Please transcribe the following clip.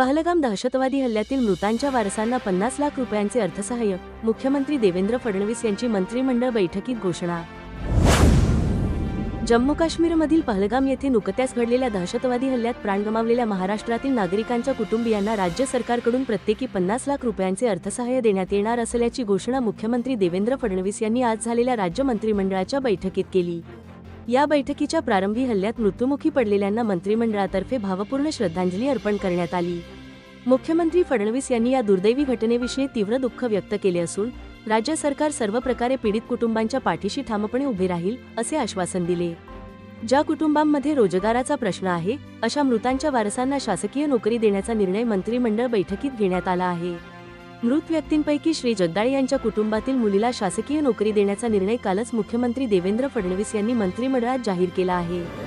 पहलगाम दहशतवादी हल्ल्यातील मृतांच्या वारसांना पन्नास लाख रुपयांचे अर्थसहाय्य मुख्यमंत्री देवेंद्र फडणवीस यांची मंत्रिमंडळ बैठकीत घोषणा. जम्मू काश्मीरमधील पहलगाम येथे नुकत्याच घडलेल्या दहशतवादी हल्ल्यात प्राण गमावलेल्या महाराष्ट्रातील नागरिकांच्या कुटुंबियांना राज्य सरकारकडून प्रत्येकी पन्नास लाख रुपयांचे अर्थसहाय्य देण्यात येणार असल्याची घोषणा मुख्यमंत्री देवेंद्र फडणवीस यांनी आज झालेल्या राज्य मंत्रिमंडळाच्या बैठकीत केली. या बैठकीच्या प्रारंभी हल्ल्यात मृत्युमुखी पडलेल्यांना मंत्रिमंडळातर्फे भावपूर्ण श्रद्धांजली अर्पण करण्यात आली. मुख्यमंत्री फडणवीस यांनी या दुर्दैवी घटनेविषयी तीव्र दुःख व्यक्त केले असून राज्य सरकार सर्व प्रकारे पीडित कुटुंबांच्या पाठीशी ठामपणे उभे राहील असे आश्वासन दिले. ज्या कुटुंबांमध्ये रोजगाराचा प्रश्न आहे अशा मृतांच्या वारसांना शासकीय नोकरी देण्याचा निर्णय मंत्रिमंडळ बैठकीत घेण्यात आला आहे. मृत व्यक्तींपैकी श्री जगदाळे यांच्या कुटुंबातील मुलीला शासकीय नोकरी देण्याचा निर्णय कालच मुख्यमंत्री देवेंद्र फडणवीस यांनी मंत्रिमंडळात जाहीर केला आहे.